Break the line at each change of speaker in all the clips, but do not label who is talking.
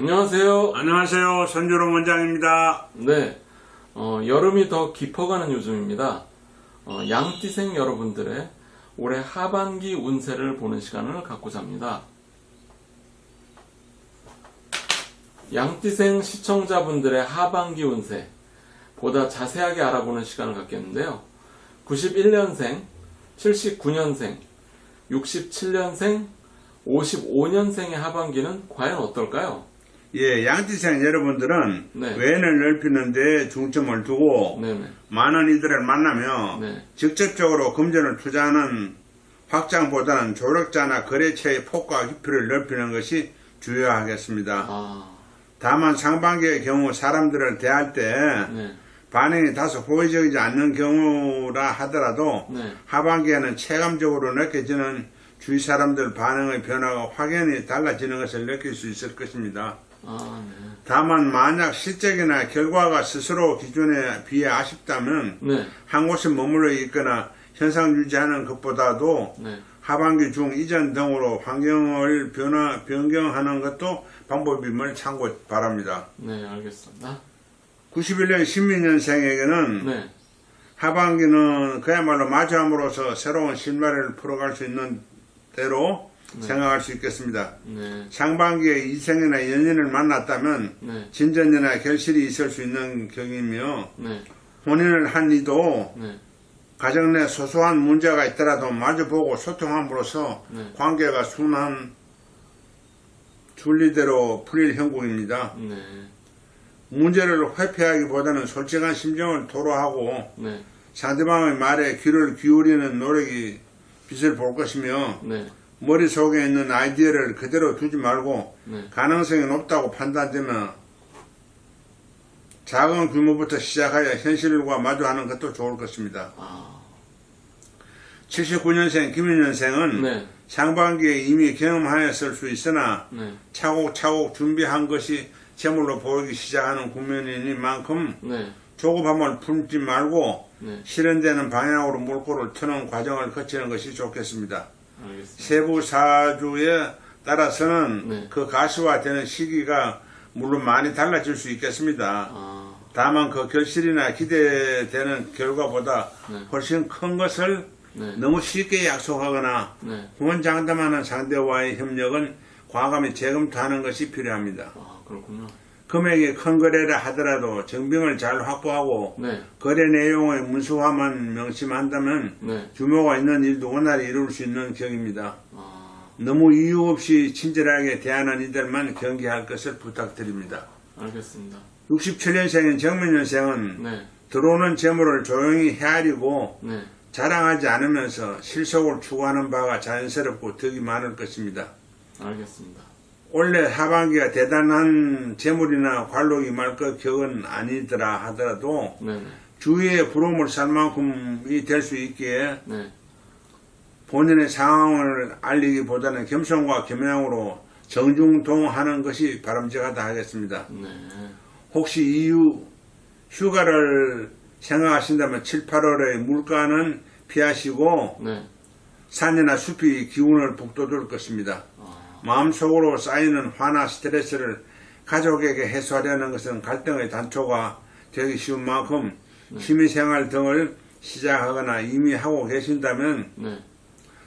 안녕하세요.
안녕하세요. 선주롱 원장입니다.
네, 어, 여름이 더 깊어가는 요즘입니다. 어, 양띠생 여러분들의 올해 하반기 운세를 보는 시간을 갖고자 합니다. 양띠생 시청자분들의 하반기 운세 보다 자세하게 알아보는 시간을 갖겠는데요. 91년생, 79년생, 67년생, 55년생의 하반기는 과연 어떨까요?
예, 양띠생 여러분들은
네.
외연을 넓히는데 중점을 두고
네 네.
많은 이들을 만나며
네.
직접적으로 금전을 투자하는 확장보다는 조력자나 거래처의 폭과 깊이를 넓히는 것이 주요하겠습니다.
아,
다만 상반기의 경우 사람들을 대할 때
네.
반응이 다소 호의적이지 않는 경우라 하더라도
네.
하반기에는 체감적으로 느껴지는 주위 사람들 반응의 변화가 확연히 달라지는 것을 느낄 수 있을 것입니다.
아, 네.
다만 만약 실적이나 결과가 스스로 기준에 비해 아쉽다면
네.
한 곳에 머물러 있거나 현상 유지하는 것보다도
네.
하반기 중 이전 등으로 환경을 변화, 변경하는 것도 방법임을 참고 바랍니다.
네, 알겠습니다.
91년 신민년생에게는
네.
하반기는 그야말로 마주함으로써 새로운 실마리를 풀어갈 수 있는 대로 생각할 수 있겠습니다.
네.
상반기에 이생이나 연인을 만났다면
네.
진전이나 결실이 있을 수 있는 격이며
네.
혼인을 한 이도
네.
가정 내 소소한 문제가 있더라도 마주보고 소통함으로써
네.
관계가 순한 순리대로 풀릴 형국입니다.
네.
문제를 회피하기보다는 솔직한 심정을 토로하고
네.
상대방의 말에 귀를 기울이는 노력이 빛을 볼 것이며
네.
머릿속에 있는 아이디어를 그대로 두지 말고
네.
가능성이 높다고 판단되면 작은 규모부터 시작하여 현실과 마주하는 것도 좋을 것입니다.
아,
79년생 김윤년생은
네.
상반기에 이미 경험하였을 수 있으나
네.
차곡차곡 준비한 것이 재물로 보이기 시작하는 국면이니만큼
네.
조급함을 품지 말고
네.
실현되는 방향으로 물꼬를 트는 과정을 거치는 것이 좋겠습니다.
알겠습니다.
세부 사주에 따라서는
네.
그 가시화되는 시기가 물론 많이 달라질 수 있겠습니다.
아,
다만 그 결실이나 기대되는 결과보다
네.
훨씬 큰 것을
네.
너무 쉽게 약속하거나
네.
후원장담하는 상대와의 협력은 과감히 재검토하는 것이 필요합니다.
아, 그렇군요.
금액이 큰 거래라 하더라도 정병을 잘 확보하고
네.
거래 내용의 문서화만 명심한다면
네.
규모가 있는 일도 원활히 이룰 수 있는 격입니다.
아,
너무 이유 없이 친절하게 대하는 이들만 경계할 것을 부탁드립니다.
알겠습니다.
67년생인 정민년생은
네.
들어오는 재물을 조용히 헤아리고
네.
자랑하지 않으면서 실속을 추구하는 바가 자연스럽고 덕이 많을 것입니다.
알겠습니다.
올해 하반기가 대단한 재물이나 관록이 말것 격은 아니더라 하더라도
네. 네.
주위의 부러움을 살 만큼이 될 수 있기에
네.
본인의 상황을 알리기보다는 겸손과 겸양으로 정중동하는 것이 바람직하다 하겠습니다.
네.
혹시 이후 휴가를 생각하신다면 7, 8월에 물가는 피하시고
네.
산이나 숲이 기운을 북돋을 것입니다.
아,
마음속으로 쌓이는 화나 스트레스를 가족에게 해소하려는 것은 갈등의 단초가 되기 쉬운 만큼 취미생활 등을 시작하거나 이미 하고 계신다면
네.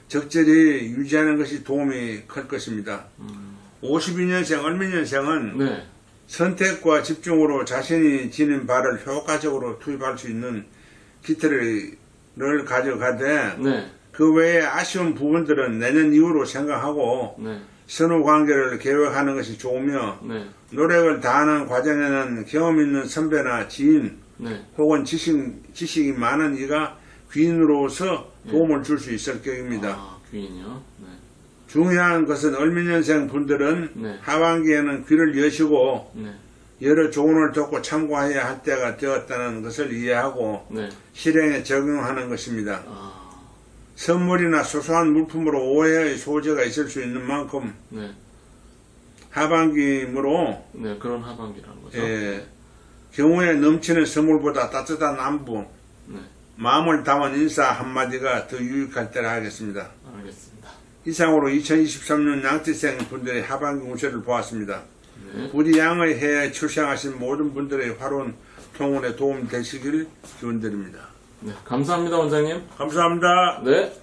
적절히 유지하는 것이 도움이 클 것입니다.
음,
52년생, 얼미년생은
네.
선택과 집중으로 자신이 지닌 바를 효과적으로 투입할 수 있는 기틀을 가져가되
네.
그 외에 아쉬운 부분들은 내년 이후로 생각하고
네.
선후 관계를 계획하는 것이 좋으며
네.
노력을 다하는 과정에는 경험 있는 선배나 지인
네.
혹은 지식, 지식이 많은 이가 귀인으로서 도움을 줄수 있을 격입니다.
아, 귀인이요? 네.
중요한 것은 얼미년생 분들은
네.
하반기에는 귀를 여시고
네.
여러 조언을 듣고 참고해야 할 때가 되었다는 것을 이해하고
네.
실행에 적용하는 것입니다.
아,
선물이나 소소한 물품으로 오해의 소재가 있을 수 있는 만큼
네.
하반기므로
네, 그런 하반기라는 거죠.
예, 경우에 넘치는 선물보다 따뜻한 안부,
네.
마음을 담은 인사 한마디가 더 유익할 때라 하겠습니다.
알겠습니다.
이상으로 2023년 양띠생 분들의 하반기 운세를 보았습니다.
네.
우리 양의 해에 출생하신 모든 분들의 화로운 통운에 도움 되시길 기원드립니다.
네, 감사합니다 원장님.
감사합니다.
네.